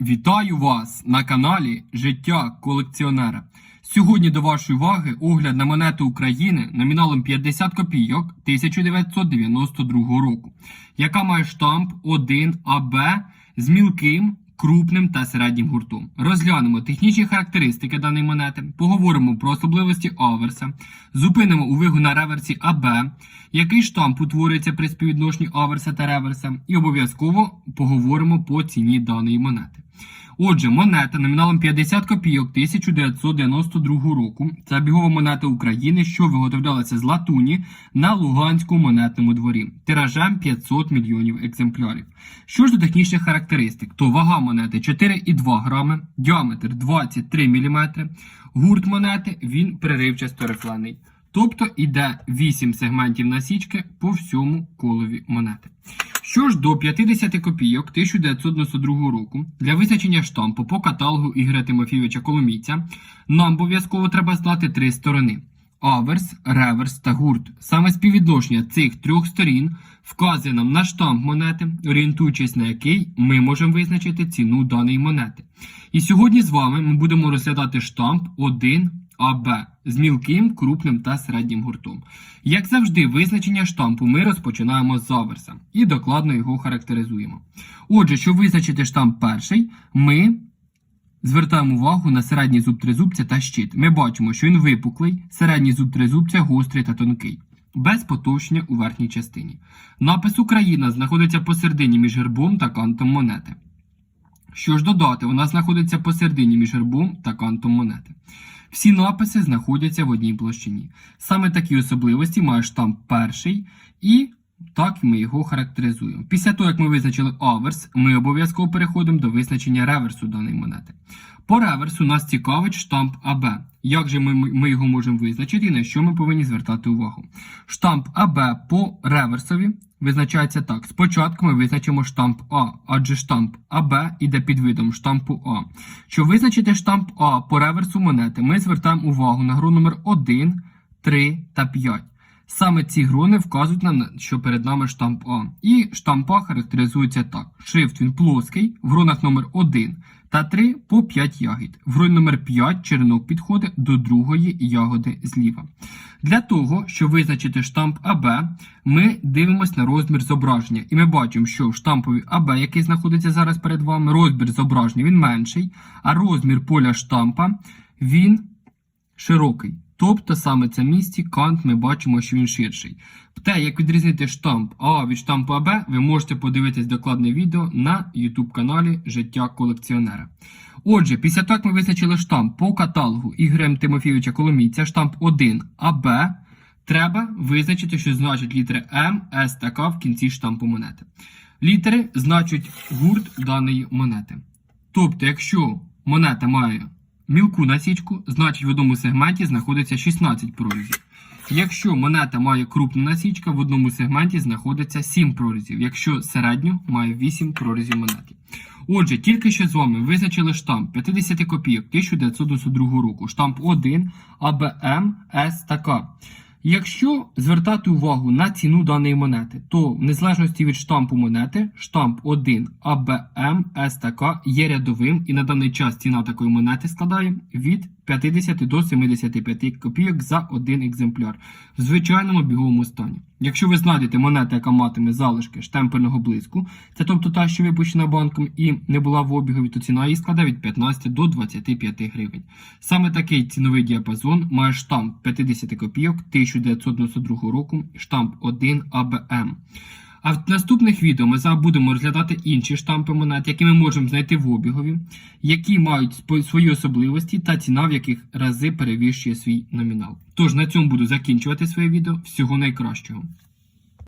Вітаю вас на каналі Життя колекціонера. Сьогодні до вашої уваги огляд на монету України номіналом 50 копійок 1992 року, яка має штамп 1АБ з мілким, крупним та середнім гуртом. Розглянемо технічні характеристики даної монети, поговоримо про особливості аверса, зупинимо увагу на реверсі АБ, який штамп утворюється при співвідношенні аверса та реверса, і обов'язково поговоримо по ціні даної монети. Отже, монета номіналом 50 копійок 1992 року. Це обігова монета України, що виготовлялася з латуні на Луганському монетному дворі. Тиражем 500 мільйонів екземплярів. Що ж до технічних характеристик, то вага монети 4,2 грами, діаметр 23 мм, гурт монети він переривчасто рифлений. Тобто іде 8 сегментів насічки по всьому колові монети. Що ж до 50 копійок 1992 року для визначення штампу по каталогу Ігоря Тимофійовича Коломійця нам обов'язково треба знати три сторони: аверс, реверс та гурт. Саме співвідношення цих трьох сторін вказує нам на штамп монети, орієнтуючись на який ми можемо визначити ціну даної монети. І сьогодні з вами ми будемо розглядати штамп 1 АБ з мілким, крупним та середнім гуртом. Як завжди, визначення штампу ми розпочинаємо з аверса і докладно його характеризуємо. Отже, щоб визначити штамп перший, ми звертаємо увагу на середній зуб тризубця та щит. Ми бачимо, що він випуклий, середній зуб тризубця гострий та тонкий. Без потовщення у верхній частині. Напис Україна знаходиться посередині між гербом та кантом монети. Що ж додати, вона знаходиться посередині між гербом та кантом монети. Всі написи знаходяться в одній площині. Саме такі особливості має штамп перший, і так ми його характеризуємо. Після того, як ми визначили аверс, ми обов'язково переходимо до визначення реверсу даної монети. По реверсу нас цікавить штамп АБ. Як же ми, ми його можемо визначити і на що ми повинні звертати увагу? Штамп АБ по реверсові визначається так. Спочатку ми визначимо штамп А, адже штамп АБ іде під видом штампу А. Щоб визначити штамп А по реверсу монети, ми звертаємо увагу на гру номер 1, 3 та 5. Саме ці грони вказують нам, що перед нами штамп А. І штамп А характеризується так. Шрифт він плоский, в гронах номер 1 та 3 по 5 ягід. В гроні номер 5 черенок підходить до другої ягоди зліва. Для того, щоб визначити штамп АБ, ми дивимося на розмір зображення. І ми бачимо, що в штампові АБ, який знаходиться зараз перед вами, розмір зображення він менший, а розмір поля штампа він широкий. Тобто саме це місці кант ми бачимо, що він ширший. Те, як відрізнити штамп А від штампу АБ, ви можете подивитись докладне відео на YouTube каналі Життя колекціонера. Отже, після того, як ми визначили штамп по каталогу Ігорем Тимофійовича Коломійця, штамп 1 АБ, треба визначити, що значить літери М, С та К в кінці штампу монети. Літери значать гурт даної монети. Тобто, якщо монета має мілку насічку, значить в одному сегменті знаходиться 16 прорізів. Якщо монета має крупну насічку, в одному сегменті знаходиться 7 прорізів. Якщо середню, має 8 прорізів монети. Отже, тільки що з вами визначили штамп 50 копійок 1992 року, штамп 1, АБМ, С та К. Якщо звертати увагу на ціну даної монети, то в незалежності від штампу монети, штамп 1 АБМ СТК є рядовим і на даний час ціна такої монети складає від 50 до 75 копійок за один екземпляр в звичайному біговому стані. Якщо ви знайдете монету, яка матиме залишки штемпельного блиску, це тобто та, що випущена банком і не була в обігові, то ціна її складає від 15 до 25 гривень. Саме такий ціновий діапазон має штамп 50 копійок 1992 року, штамп 1 АБМ. А в наступних відео ми будемо розглядати інші штампи монет, які ми можемо знайти в обігові, які мають свої особливості та ціна, в яких рази перевищує свій номінал. Тож на цьому буду закінчувати своє відео. Всього найкращого.